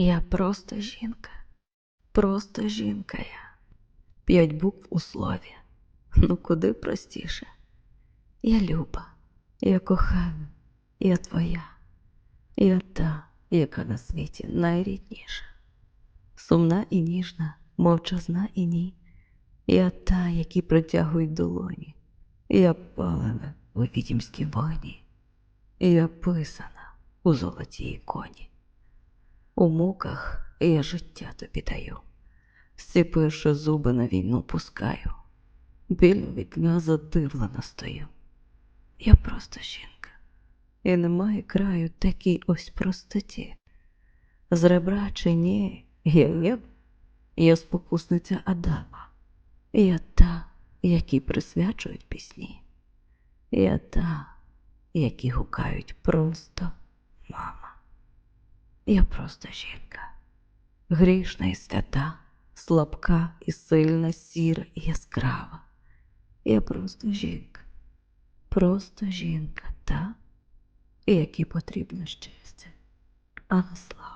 Я просто жінка, просто жінка я. П'ять букв у слові. Ну куди простіше. Я люба, я кохана, я твоя, я та, яка на світі найрідніша. Сумна і ніжна, мовчазна і ні. Я та, які притягують долоні. Я палена у відімській вогні. Я писана у золотій іконі. У муках я життя тобі даю, Сціпивши зуби на війну пускаю, біля вікна задивлена стою. Я просто жінка, і немає краю такій ось простоті. З ребра чи ні, я є, я спокусниця Адама. Я та, які присвячують пісні. Я та, які гукають просто мама. Я просто жінка, грішна і свята, слабка і сильна, сіра і яскрава. Я просто жінка, просто жінка та, якій потрібно щастя, а не слава.